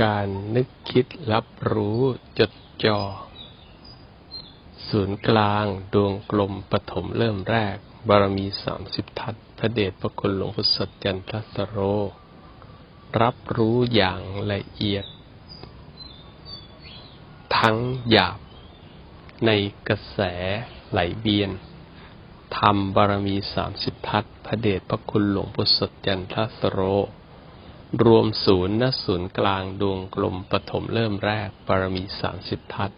การนึกคิดรับรู้จดจ่อศูนย์กลางดวงกลมปฐมเริ่มแรก บารมีสามสิบทัศน์พระเดชพระคุณหลวงพุทธสดจันทสโร รับรู้อย่างละเอียด ทั้งหยาบ ในกระแสไหลเวียนธรรมบารมีสามสิบทัศน์พระเดชพระคุณหลวงพุทธสดจันทสโร รวมศูนย์ณศูนย์กลางดวงกลมปฐมเริ่มแรกบารมีสามสิบทัศ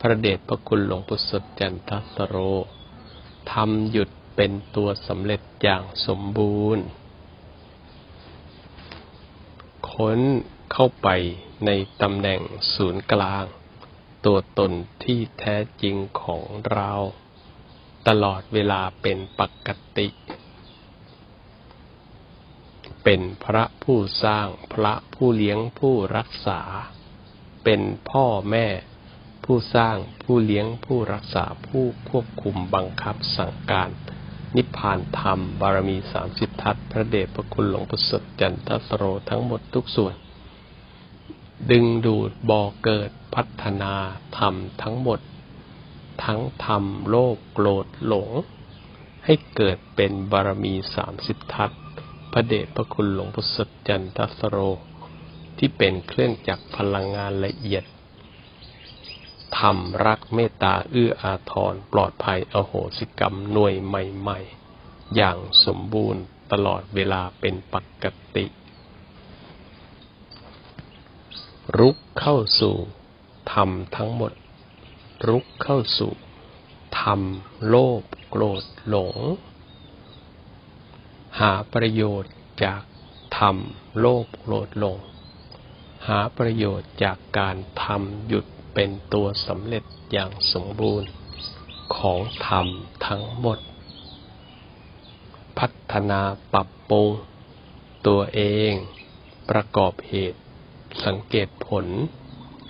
พระเดชพระคุณหลวงพุทธสดจันทสโรทำหยุดเป็นตัวสำเร็จอย่างสมบูรณ์ ค้นเข้าไปในตำแหน่งศูนย์กลาง ตัวตนที่แท้จริงของเรา ตลอดเวลาเป็นปกติ เป็นพระผู้สร้างพระผู้เลี้ยงผู้รักษา เป็นพ่อแม่ ผู้สร้างผู้เลี้ยงผู้รักษาผู้ควบคุมบังคับสั่งการ นิพพานธรรม บารมีสามสิบทัศพระเดชพระคุณหลวงประสริฐจันทสโรทั้งหมดทุกส่วน ดึงดูดบ่อเกิดพัฒนาธรรมทั้งหมด ทั้งธรรมโลกโกรธหลง ให้เกิดเป็นบารมีสามสิบทัศ พระเดชพระคุณหลวงประเสริฐจันทสโร ที่เป็นเครื่องจักรพลังงานละเอียดธรรมรักเมตตาเอื้ออาทรปลอดภัยอโหสิกรรมหน่วยใหม่ ๆ อย่างสมบูรณ์ตลอดเวลาเป็นปกติ รุกเข้าสู่ธรรมทั้งหมด รุกเข้าสู่ธรรมโลภโกรธหลง หาประโยชน์จากธรรมโลภโกรธลง หาประโยชน์จากการทำหยุดเป็นตัวสำเร็จอย่างสมบูรณ์ ของธรรมทั้งหมด พัฒนาปรับปรุงตัวเอง ประกอบเหตุ สังเกตผล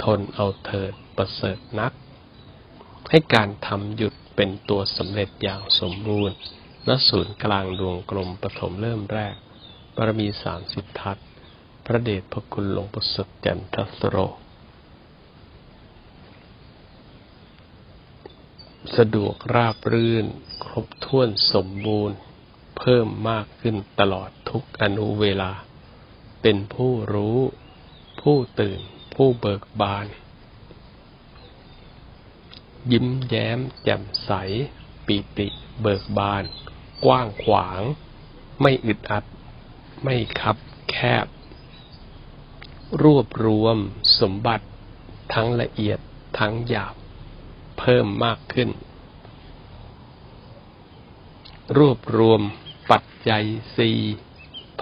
ทนเอาเถิดประเสริฐนัก ให้การทำหยุดเป็นตัวสำเร็จอย่างสมบูรณ์ ณศูนย์กลางดวงกลมปฐมเริ่มแรกบารมีสามสิบทัศพระเดชพระคุณหลวงประเสริฐจันทสโร สะดวกราบรื่น ครบถ้วนสมบูรณ์ เพิ่มมากขึ้นตลอดทุกอนุเวลา เป็นผู้รู้ ผู้ตื่น ผู้เบิกบาน ยิ้มแย้มแจ่มใส ปิติเบิกบาน กว้างขวาง ไม่อึดอัด ไม่คับแคบ รวบรวมสมบัติทั้งละเอียดทั้งหยาบ เพิ่มมากขึ้น รวบรวมปัจจัยสี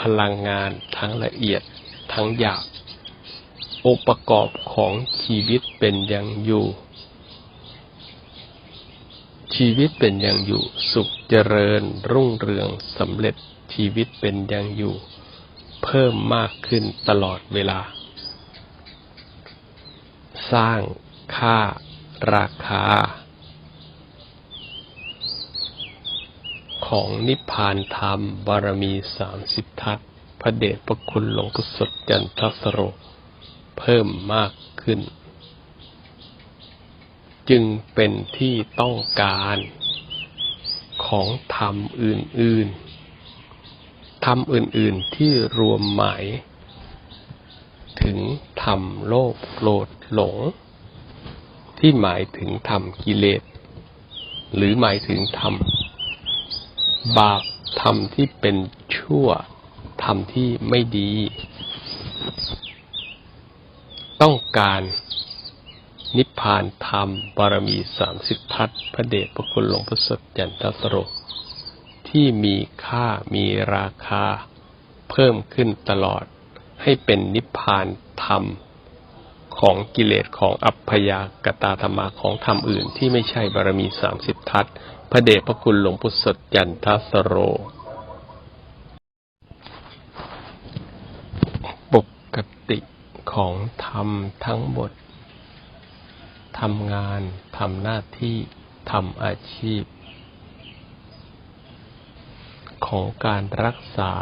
พลังงานทั้งละเอียดทั้งหยาบองค์ประกอบของชีวิตเป็นอย่างอยู่ ชีวิตเป็นอย่างอยู่ สุขเจริญ รุ่งเรืองสำเร็จชีวิตเป็นอย่างอยู่ เพิ่มมากขึ้นตลอดเวลา สร้างค่าราคา ของนิพพานธรรมบารมีสามสิบทัศพระเดชพระคุณหลวงพุทธสดจันทสโร เพิ่มมากขึ้น จึงเป็นที่ต้องการของธรรมอื่น ๆ ธรรมอื่น ๆ ที่รวมหมาย ถึงธรรมโลภโกรธหลง ที่หมายถึงธรรมกิเลส หรือหมายถึงธรรม บาปธรรมที่เป็นชั่ว ธรรมที่ไม่ดี ต้องการ นิพพานธรรมบารมีสามสิบทัศพระเดชพระคุณหลวงพระสดยันทสโรที่มีค่ามีราคา เพิ่มขึ้นตลอด ให้เป็นนิพพานธรรม ของกิเลสของอัพพยากตาธรรมาของธรรมอื่น ที่ไม่ใช่บารมีสามสิบทัศพระเดชพระคุณหลวงพุทธสดยันทสโรปกติของธรรมทั้งหมด ทำงานทำหน้าที่ทำอาชีพ ของการรักษา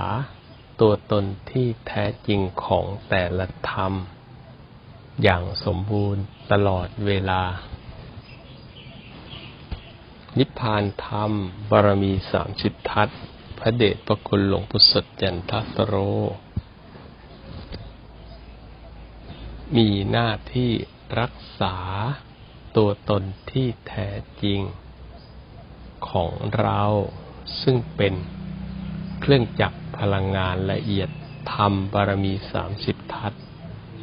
ตัวตนที่แท้จริงของแต่ละธรรม อย่างสมบูรณ์ตลอดเวลา นิพพานธรรมบารมีสามสิบทัศน์พระเดชพระคุณหลวงพุทธสดจันทสโร มีหน้าที่รักษา ตัวตนที่แท้จริงของเราซึ่งเป็นเครื่องจักรพลังงานละเอียดธรรมบารมีสามสิบทัศ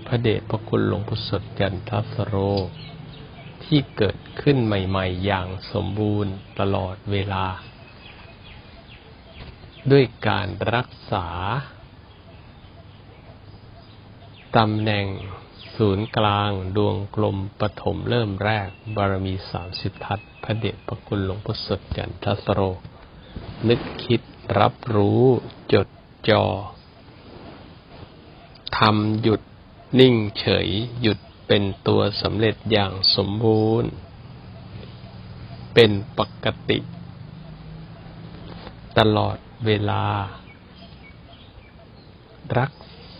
พระเดชพระคุณหลวงพุทธสดจันทัสโร ที่เกิดขึ้นใหม่ๆ อย่างสมบูรณ์ตลอดเวลา ด้วยการรักษาตำแหน่ง ศูนย์กลางดวงกลมปฐมเริ่มแรก บารมีสามสิบทัศพระเดชพระคุณหลวงพุทธสดจันทสโร นึกคิดรับรู้จดจ่อทำหยุดนิ่งเฉย หยุดเป็นตัวสำเร็จอย่างสมบูรณ์ เป็นปกติ ตลอดเวลา รัก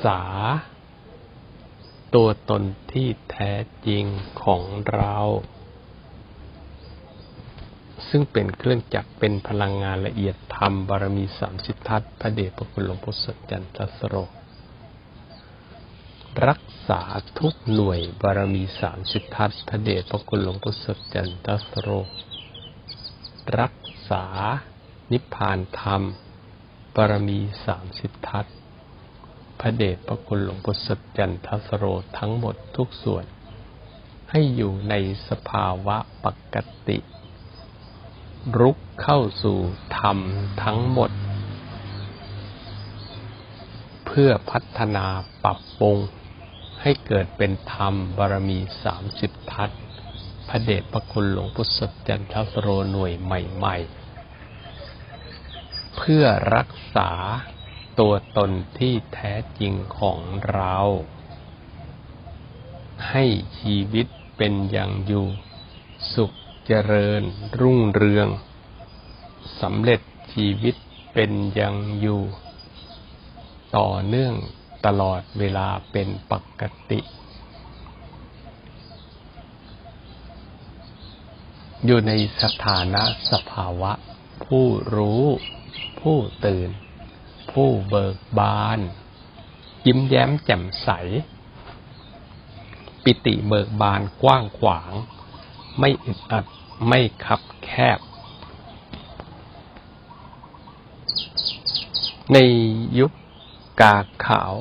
ษา ตัวตนที่แท้จริงของเรา ซึ่งเป็นเครื่องจักรเป็นพลังงานละเอียดธรรมบารมีสามสิบทัศพระเดชพระคุณหลวงพ่อสดจันทสโรรักษาทุกหน่วยบารมีสามสิบทัศพระเดชพระคุณหลวงพ่อสดจันทสโรรักษานิพพานธรรมบารมีสามสิบทัศน์ พระเดชพระคุณหลวงพ่อสดจันทสโรทั้งหมดทุกส่วน ให้อยู่ในสภาวะปกติ รุกเข้าสู่ธรรมทั้งหมด เพื่อพัฒนาปรับปรุง ให้เกิดเป็นธรรมบารมีสามสิบทัศพระเดชพระคุณหลวงพุทธสดจันทสโรหน่วยใหม่ ๆ เพื่อรักษา ตัวตนที่แท้จริงของเรา ให้ชีวิตเป็นอย่างอยู่ สุขเจริญรุ่งเรืองสำเร็จชีวิตเป็นอย่างอยู่ ต่อเนื่องตลอดเวลาเป็นปกติ อยู่ในสถานะสภาวะ ผู้รู้ ผู้ตื่น ผู้เบิกบาน ยิ้มแย้มแจ่มใส ปิติเบิกบานกว้างขวาง ไม่อึดอัดไม่คับแคบ ในยุคกาขาว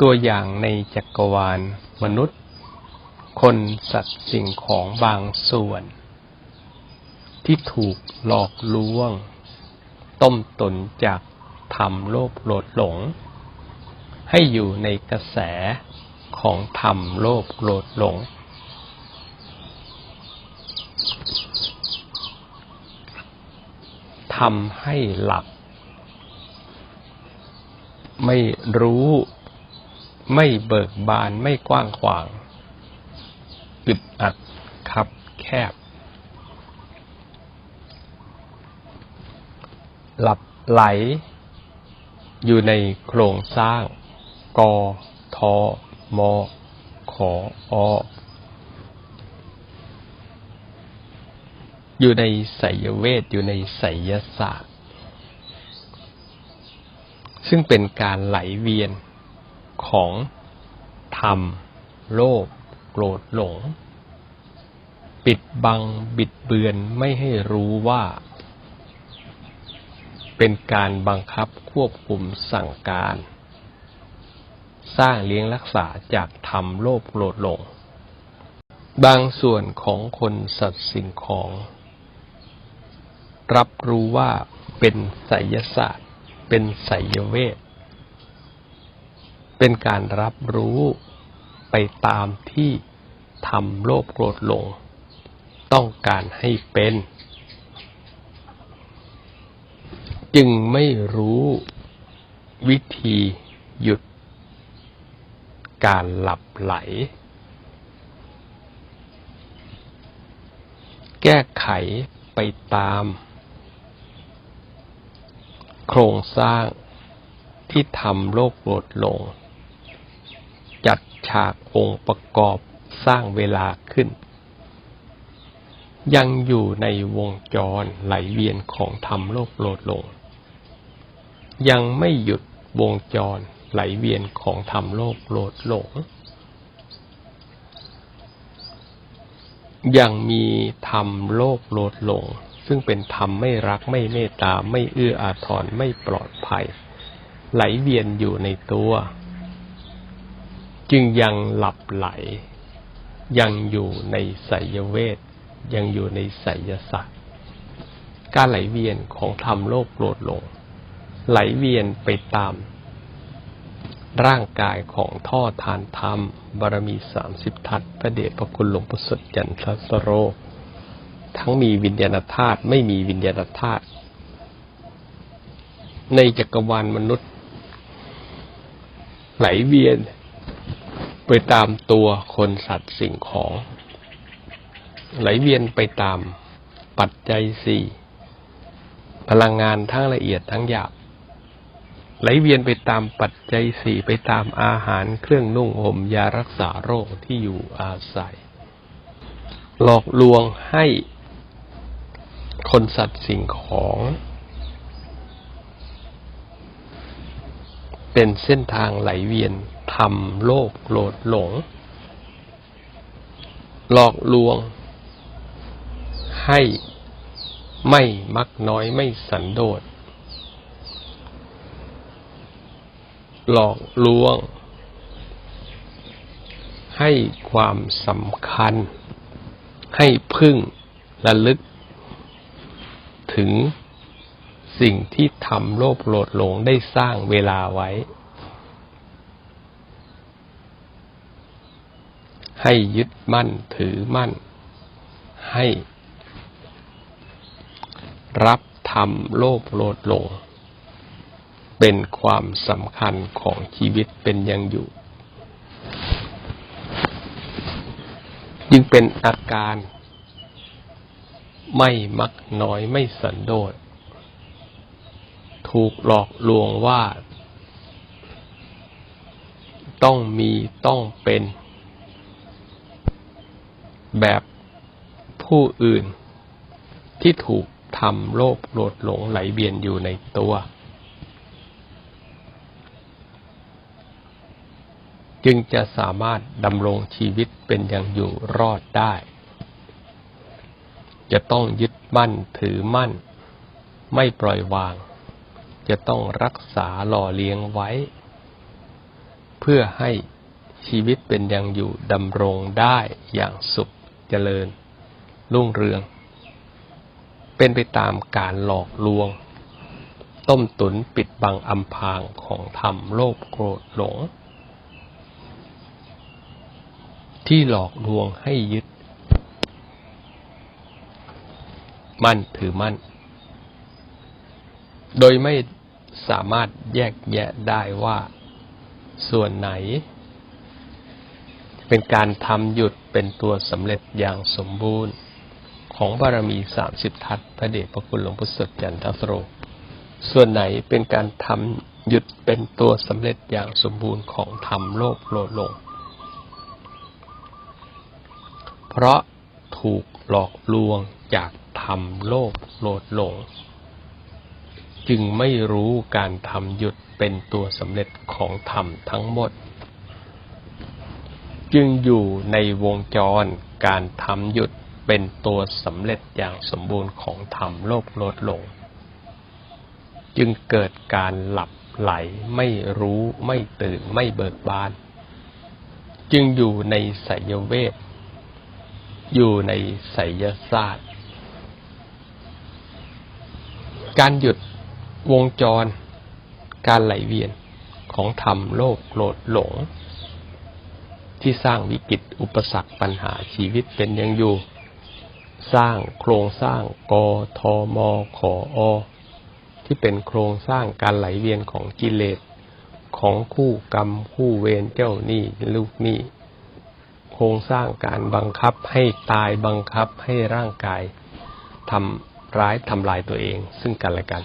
ตัวอย่างในจักรวาลมนุษย์ คนสัตว์สิ่งของบางส่วน ที่ถูกหลอกลวง ต้มตนจาก ธรรมโลภโกรธหลง ให้อยู่ในกระแสของธรรมโลภโกรธหลง ทำให้หลับ ไม่รู้ไม่เบิกบานไม่กว้างขวางอึดอัดคับแคบ หลับไหล อยู่ในโครงสร้าง กทมขอออยู่ในไสยเวทอยู่ในไสยศาสตร์ ซึ่งเป็นการไหลเวียนของธรรม โลภโกรธหลง ปิดบังบิดเบือนไม่ให้รู้ว่า เป็นการบังคับควบคุมสั่งการ สร้างเลี้ยงรักษาจากธรรมโลภโกรธหลง บางส่วนของคนสัตว์สิ่งของ รับรู้ว่าเป็นไสยศาสตร์ เป็นไสยเวท เป็นการรับรู้ไปตามที่ทำโลภโกรธหลง ต้องการให้เป็น จึงไม่รู้วิธีหยุดการหลับไหล แก้ไขไปตาม โครงสร้างที่ทำโลกโกรธลง จัดฉากองค์ประกอบสร้างเวลาขึ้น ยังอยู่ในวงจรไหลเวียนของธรรมโลกโลดลง ยังไม่หยุดวงจรไหลเวียนของธรรมโลกโลดหลง ยังมีธรรมโลกโลดหลง ซึ่งเป็นธรรมไม่รักไม่เมตตาไม่เอื้ออาทรไม่ปลอดภัย ไหลเวียนอยู่ในตัว จึงยังหลับไหล ยังอยู่ในไสยเวทยังอยู่ในไสยศาสตร์การไหลเวียนของธรรมโลกโลดหลง ไหลเวียนไปตาม ร่างกายของท่อทานธรรม บารมีสามสิบทัศพระเดชพระคุณหลวงปู่สดจันทสโร ทั้งมีวิญญาณธาตุไม่มีวิญญาณธาตุในจักรวาลมนุษย์ ไหลเวียน ไปตามตัวคนสัตว์สิ่งของ ไหลเวียนไปตามปัจจัยสี่พลังงานทั้งละเอียดทั้งหยาบ ไหลเวียนไปตามปัจจัยสี่ไปตามอาหารเครื่องนุ่งห่มยารักษาโรคที่อยู่อาศัย หลอกลวงให้คนสัตว์สิ่งของ เป็นเส้นทางไหลเวียนทำโลกโลดหลง หลอกลวง ให้ไม่มักน้อยไม่สันโดษ หลอกลวง ให้ความสำคัญ ให้พึ่งระลึก ถึงสิ่งที่ทำโลภโลดหลงได้สร้างเวลาไว้ ให้ยึดมั่นถือมั่น ให้รับทำโลภโลดหลง เป็นความสำคัญของชีวิตเป็นยังอยู่ จึงเป็นอาการไม่มักน้อยไม่สันโดษ ถูกหลอกลวงว่า ต้องมีต้องเป็น แบบผู้อื่นที่ถูกทำโลภโลดหลงไหลเวียนอยู่ในตัว จึงจะสามารถดำรงชีวิตเป็นอย่างอยู่รอดได้ จะต้องยึดมั่นถือมั่น ไม่ปล่อยวาง จะต้องรักษาหล่อเลี้ยงไว้ เพื่อให้ชีวิตเป็นอย่างอยู่ดำรงได้อย่างสุขเจริญ รุ่งเรือง เป็นไปตามการหลอกลวง ต้มตุนปิดบังอำพรางของธรรมโลภโกรธหลง ที่หลอกลวงให้ยึด มั่นถือมั่น โดยไม่สามารถแยกแยะได้ว่าส่วนไหน เป็นการทำหยุดเป็นตัวสำเร็จอย่างสมบูรณ์ ของบารมีสามสิบทัศพระเดชพระคุณหลวงพุทธสดจันทสโร ส่วนไหนเป็นการทำหยุดเป็นตัวสำเร็จอย่างสมบูรณ์ของธรรมโลกโลดลง เพราะถูกหลอกลวงจากธรรมโลกโลดหลง จึงไม่รู้การทำหยุดเป็นตัวสำเร็จของธรรมทั้งหมด จึงอยู่ในวงจรการทำหยุดเป็นตัวสำเร็จอย่างสมบูรณ์ของธรรมโลกโลดหลง จึงเกิดการหลับไหลไม่รู้ไม่ตื่นไม่เบิกบาน จึงอยู่ในไสยเวท อยู่ในไสยศาสตร์ การหยุดวงจร การไหลเวียนของธรรมโลกโลดหลง ที่สร้างวิกฤตอุปสรรคปัญหาชีวิตเป็นยังอยู่ สร้างโครงสร้างกทมขออที่เป็นโครงสร้างการไหลเวียนของกิเลสของคู่กรรม คู่เวรเจ้าหนี้ลูกหนี้ โครงสร้างการบังคับให้ตายบังคับให้ร่างกายทำร้ายทำลายตัวเอง ซึ่งกันและกัน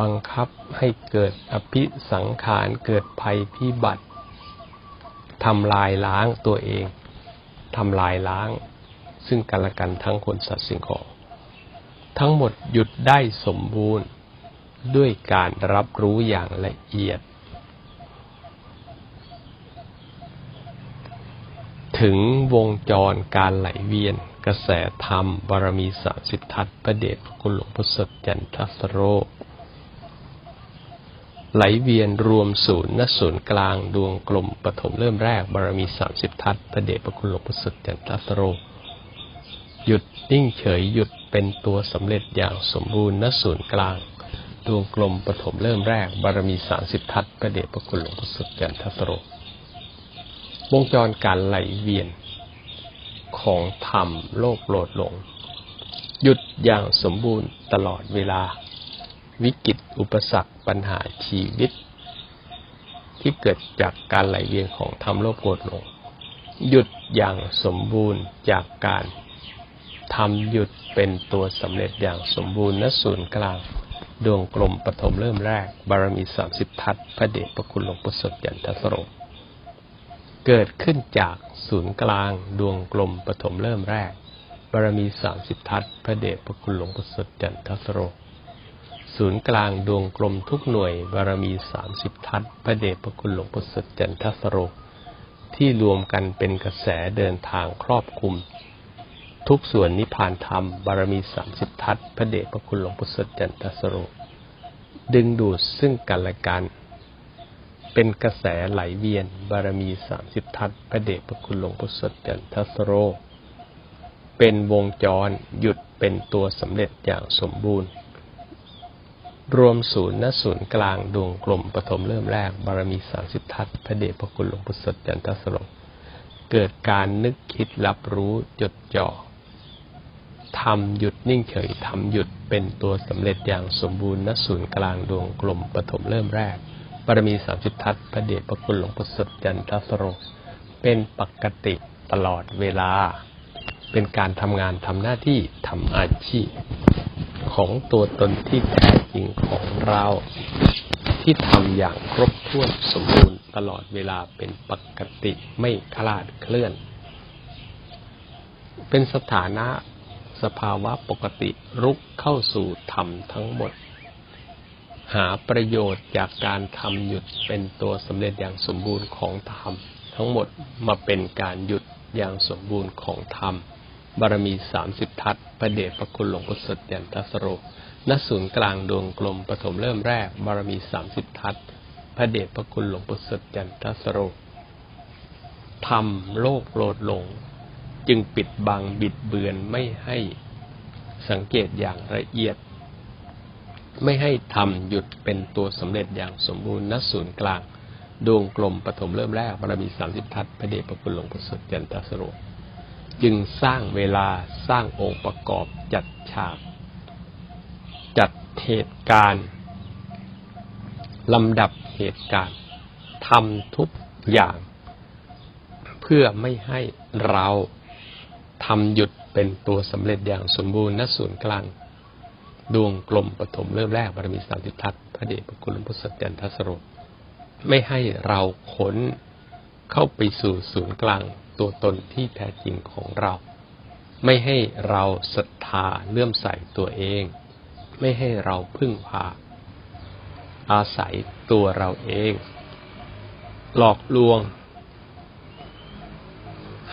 บังคับให้เกิดอภิสังขารเกิดภัยพิบัติทำลายล้างตัวเองทำลายล้าง ซึ่งกันและกันทั้งคนสัตว์สิ่งของ ทั้งหมดหยุดได้สมบูรณ์ด้วยการรับรู้อย่างละเอียด ถึงวงจรการไหลเวียน กระแสธรรมบารมีสามสิบทัศน์พระเดชพระคุณหลวงพ่อสดจันทสโร ไหลเวียนรวมศูนย์ณศูนย์กลางดวงกลมปฐมเริ่มแรกบารมีสามสิบทัศน์พระเดชพระคุณหลวงพ่อสดจันทสโร หยุดนิ่งเฉยหยุดเป็นตัวสำเร็จอย่างสมบูรณ์ณศูนย์กลางดวงกลมปฐมเริ่มแรกบารมีสามสิบทัศน์พระเดชพระคุณหลวงพ่อสดจันทสโร วงจรการไหลเวียน ของธรรมโลกโลดหลง หยุดอย่างสมบูรณ์ตลอดเวลา วิกฤตอุปสรรคปัญหาชีวิต ที่เกิดจากการไหลเวียนของธรรมโลกโลดหลง หยุดอย่างสมบูรณ์จากการทำหยุดเป็นตัวสำเร็จอย่างสมบูรณ์ณศูนย์กลาง ดวงกลมปฐมเริ่มแรก บารมีสามสิบทัศพระเดชพระคุณหลวงปู่สดยันทสโร เกิดขึ้นจากศูนย์กลางดวงกลมปฐมเริ่มแรก บารมีสามสิบทัศพระเดชพระคุณหลวงปู่สดจันทสโร ศูนย์กลางดวงกลมทุกหน่วย บารมีสามสิบทัศพระเดชพระคุณหลวงปู่สดจันทสโร ที่รวมกันเป็นกระแสเดินทางครอบคลุม ทุกส่วนนิพพานธรรม บารมีสามสิบทัศพระเดชพระคุณหลวงปู่สดจันทสโร ดึงดูดซึ่งกันและกัน เป็นกระแสไหลเวียน บารมีสามสิบทัศพระเดชพระคุณหลวงพ่อสดจันทสโร เป็นวงจรหยุดเป็นตัวสำเร็จอย่างสมบูรณ์ รวมศูนย์ณศูนย์กลางดวงกลมปฐมเริ่มแรก บารมีสามสิบทัศพระเดชพระคุณหลวงพ่อสดจันทสโร เกิดการนึกคิดรับรู้จดจ่อทำหยุดนิ่งเฉยทำหยุดเป็นตัวสำเร็จอย่างสมบูรณ์ณศูนย์กลางดวงกลมปฐมเริ่มแรก บารมีสามสิบทัศพระเดชพระคุณหลวงพ่อสดจันทสโร เป็นปกติตลอดเวลา เป็นการทำงานทำหน้าที่ทำอาชีพ ของตัวตนที่แท้จริงของเรา ที่ทำอย่างครบถ้วนสมบูรณ์ตลอดเวลาเป็นปกติไม่คลาดเคลื่อน เป็นสถานะสภาวะปกติรุกเข้าสู่ธรรมทั้งหมด หาประโยชน์จากการทำหยุดเป็นตัวสำเร็จอย่างสมบูรณ์ของธรรม ทั้งหมดมาเป็นการหยุดอย่างสมบูรณ์ของธรรม บารมีสามสิบทัศพระเดชพระคุณหลวงพ่อสดยันทสโรณศูนย์กลางดวงกลมปฐมเริ่มแรก บารมีสามสิบทัศพระเดชพระคุณหลวงพ่อสดยันทสโรทำโลกโลดหลง จึงปิดบังบิดเบือนไม่ให้สังเกตอย่างละเอียด ไม่ให้ทำหยุดเป็นตัวสำเร็จอย่างสมบูรณ์ณศูนย์กลาง ดวงกลมปฐมเริ่มแรกบารมีสามสิบทัศพระเดชพระคุณหลวงพ่อสดยันตสโรจึงสร้างเวลาสร้างองค์ประกอบจัดฉาก จัดเหตุการณ์ลำดับเหตุการณ์ทำทุกอย่าง เพื่อไม่ให้เราทำหยุดเป็นตัวสำเร็จอย่างสมบูรณ์ณศูนย์กลาง ดวงกลมปฐมเริ่มแรกบารมีสามสิบทัศน์พระเดชพระคุณหลวงพ่อสดจันทสโรไม่ให้เราขนเข้าไปสู่ศูนย์กลางตัวตนที่แท้จริงของเรา ไม่ให้เราศรัทธาเลื่อมใสตัวเอง ไม่ให้เราพึ่งพา อาศัยตัวเราเอง หลอกลวง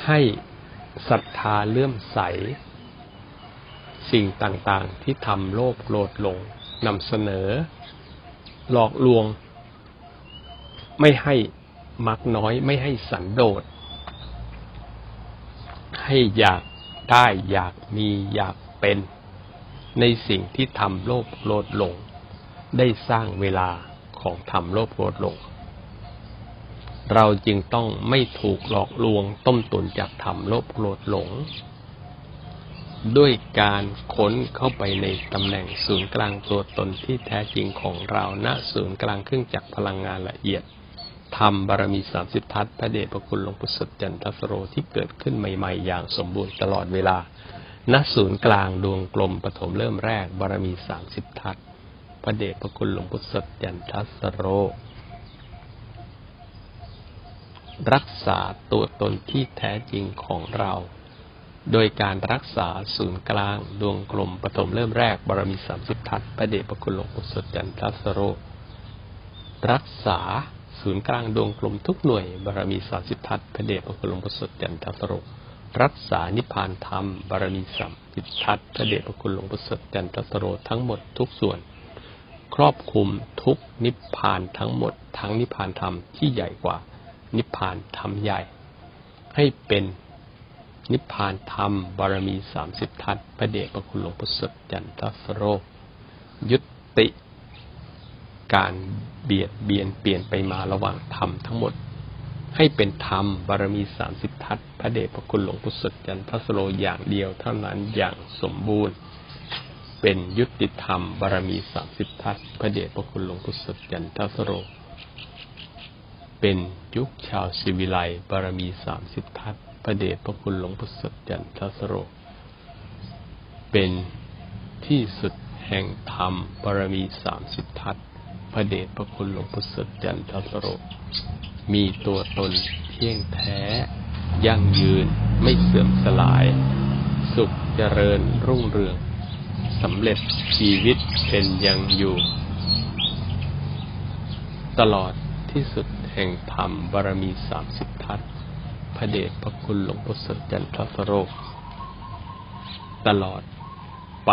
ให้ศรัทธาเลื่อมใส สิ่งต่างๆ ที่ทำโลภโกรธหลงนำเสนอ หลอกลวง ไม่ให้มักน้อย ไม่ให้สันโดษ ให้อยากได้อยากมีอยากเป็น ในสิ่งที่ทำโลภโกรธหลง ได้สร้างเวลาของทำโลภโกรธหลง เราจึงต้องไม่ถูกหลอกลวงต้มตุนจากทำโลภโกรธหลง ด้วยการค้นเข้าไปในตำแหน่งศูนย์กลางตัวตนที่แท้จริงของเราณศูนย์กลางเครื่องจักรพลังงานละเอียดธรรมบารมีสามสิบทัศพระเดชพระคุณหลวงปู่สดจันทสโรที่เกิดขึ้นใหม่ ๆ อย่างสมบูรณ์ตลอดเวลา ณศูนย์กลางดวงกลมปฐมเริ่มแรก บารมีสามสิบทัศพระเดชพระคุณหลวงปู่สดจันทสโร รักษาตัวตนที่แท้จริงของเรา โดยการรักษาศูนย์กลาง ดวงกลมปฐมเริ่มแรก บารมีสามสิบทัศน์พระเดชพระคุณหลวงปู่สดจันทสโร รักษาศูนย์กลางดวงกลมทุกหน่วย บารมีสามสิบทัศน์พระเดชพระคุณหลวงปู่สดจันทสโร รักษานิพพานธรรม บารมีสามสิบทัศน์พระเดชพระคุณหลวงปู่สดจันทสโรทั้งหมดทุกส่วน ครอบคลุมทุกนิพพานทั้งหมด ทั้งนิพพานธรรมที่ใหญ่กว่า นิพพานธรรมใหญ่ ให้เป็น นิพพานธรรม บารมีสามสิบทัศพระเดชพระคุณหลวงปู่สดจันทสโรยุติ การเบียดเบียนเปลี่ยนไปมาระหว่างธรรมทั้งหมด ให้เป็นธรรม บารมีสามสิบทัศพระเดชพระคุณหลวงปู่สดจันทสโรอย่างเดียวเท่านั้นอย่างสมบูรณ์ เป็นยุติธรรม บารมีสามสิบทัศพระเดชพระคุณหลวงปู่สดจันทสโรเป็นยุคชาวศิวิไลบารมีสามสิบทัศ ระเดชพระคุณหลวงปู่สดจันทสโร เป็นที่สุดแห่งธรรมบารมีสามสิบทัศพระเดชพระคุณหลวงปู่สดจันทสโร มีตัวตนเที่ยงแท้ ยั่งยืนไม่เสื่อมสลาย สุขเจริญรุ่งเรืองสำเร็จชีวิตเป็นยังอยู่ ตลอดที่สุดแห่งธรรมบารมีสามสิบทัศน์ พระเดชพระคุณหลวงปู่สดจันทรพโรตลอดไป